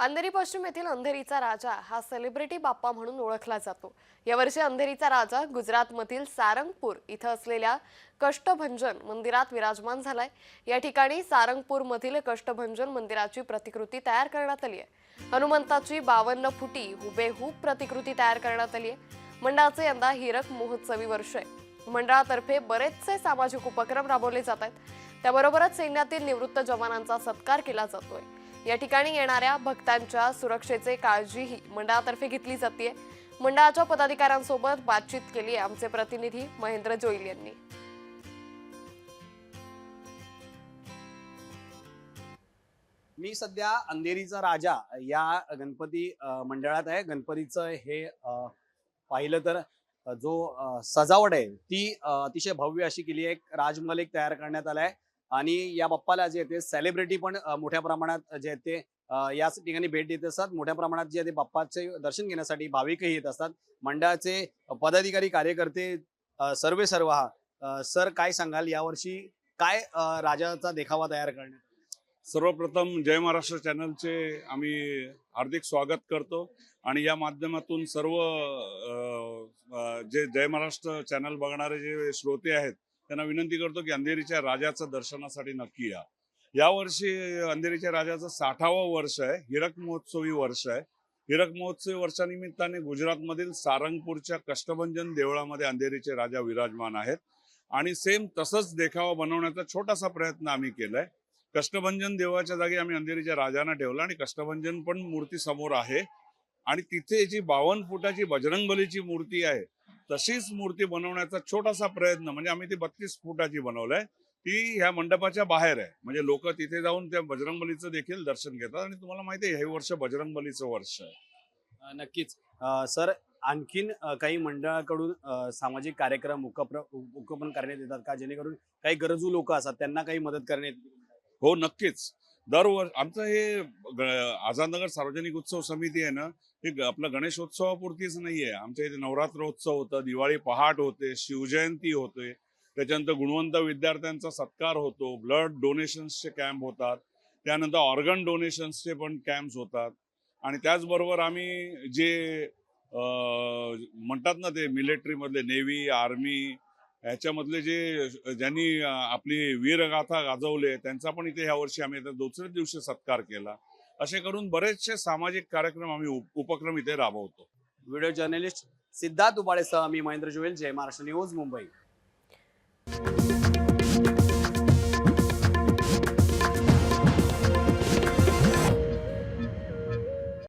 अंधेरी पश्चिम येथील अंधेरीचा राजा हा सेलिब्रिटी बाप्पा म्हणून ओळखला जातो. यावर्षी अंधेरीचा राजा गुजरातमधील सारंगपूर इथं असलेल्या कष्टभंजन मंदिरात विराजमान झालाय. या ठिकाणी सारंगपूरमधील कष्टभंजन मंदिराची प्रतिकृती तयार करण्यात आली आहे. हनुमंताची बावन्न फुटी हुबेहूब प्रतिकृती तयार करण्यात आली आहे. मंडळाचे यंदा हिरक महोत्सवी वर्ष आहे. मंडळातर्फे बरेचसे सामाजिक उपक्रम राबवले जात आहेत. त्याबरोबरच सैन्यातील निवृत्त जवानांचा सत्कार केला जातोय. या ठिकाणी येणाऱ्या भक्तांच्या सुरक्षेचे काळजीही मंडळातर्फे घेतली जाते. मंडळाच्या पदाधिकाऱ्यांसोबत बातचीत केली आमचे प्रतिनिधी महेंद्र जोईल यांनी. मी सध्या अंधेरीचा राजा या गणपती मंडळात आहे. गणपतीचं हे पाहिलं तर जो सजावट आहे ती अतिशय भव्य अशी केली आहे. एक राजमल एक तयार करण्यात आला आहे. आणि या बाप्पाला जे आहे ते सेलिब्रिटी पण मोठ्या प्रमाणात जे आहेत ते याच ठिकाणी भेट देत असतात. मोठ्या प्रमाणात जे आहे ते बाप्पाचे दर्शन घेण्यासाठी भाविकही येत असतात. मंडळाचे पदाधिकारी कार्यकर्ते सर्वे सर्व सर काय सांगाल? यावर्षी काय राजाचा देखावा तयार करण्यात? सर्वप्रथम जय महाराष्ट्र चॅनलचे आम्ही हार्दिक स्वागत करतो. आणि या माध्यमातून सर्व जे जय महाराष्ट्र चॅनल बघणारे जे श्रोते आहेत त्यांना विनंती करतो की अंधेरीच्या राजाचं दर्शनासाठी नक्की या. यावर्षी अंधेरीच्या राजाचं साठावं वर्ष आहे हिरक महोत्सवी वर्ष आहे. हिरक महोत्सवी वर्षानिमित्ताने गुजरातमधील सारंगपूरच्या कष्टभंजन देवळामध्ये अंधेरीचे राजा विराजमान आहेत. आणि सेम तसंच देखावा बनवण्याचा छोटासा प्रयत्न आम्ही केलाय. कष्टभंजन देवाच्या जागी आम्ही अंधेरीच्या राजांना ठेवलं आणि कष्टभंजन पण मूर्ती समोर आहे. आणि तिथे जी बावन्न फुटाची बजरंगबलीची मूर्ती आहे तशीच मूर्ती बनवण्याचा छोटासा प्रयत्न म्हणजे आम्ही ती बत्तीस फुटाची बनवलंय ती ह्या मंडपाच्या बाहेर आहे. म्हणजे लोक तिथे जाऊन त्या बजरंगबलीचं देखील दर्शन घेतात आणि तुम्हाला माहिती आहे हे वर्ष बजरंगबलीचं वर्ष आहे. नक्कीच. सर आणखीन काही मंडळाकडून सामाजिक कार्यक्रम उपक्र उपक्रम करण्यात येतात का? जेणेकरून काही गरजू लोक असतात त्यांना काही मदत करण्यात हो नक्कीच. दरवर्ष आमचं हे ग- आझादनगर सार्वजनिक उत्सव समिती आहे ना हे ग- आपलं गणेशोत्सवापुरतीच आहे आमच्या इथे नवरात्रोत्सव होतं दिवाळी पहाट होते शिवजयंती होते. त्याच्यानंतर गुणवंत विद्यार्थ्यांचा सत्कार होतो ब्लड डोनेशन्सचे कॅम्प होतात. त्यानंतर ऑर्गन डोनेशन्सचे पण कॅम्प्स होतात. आणि त्याचबरोबर आम्ही जे म्हणतात ना ते मिलिटरीमधले नेव्ही आर्मी ह्याच्यामधले जे ज्यांनी आपली वीरगाथा गाजवले त्यांचा पण इथे ह्या वर्षी आम्ही आता दिवशी सत्कार केला. असे करून बरेचसे सामाजिक कार्यक्रम आम्ही उपक्रम इथे राबवतो. व्हिडिओ जर्नलिस्ट सिद्धार्थ उबाळेसह मी महेंद्र जोवेल जय महाराष्ट्र न्यूज मुंबई.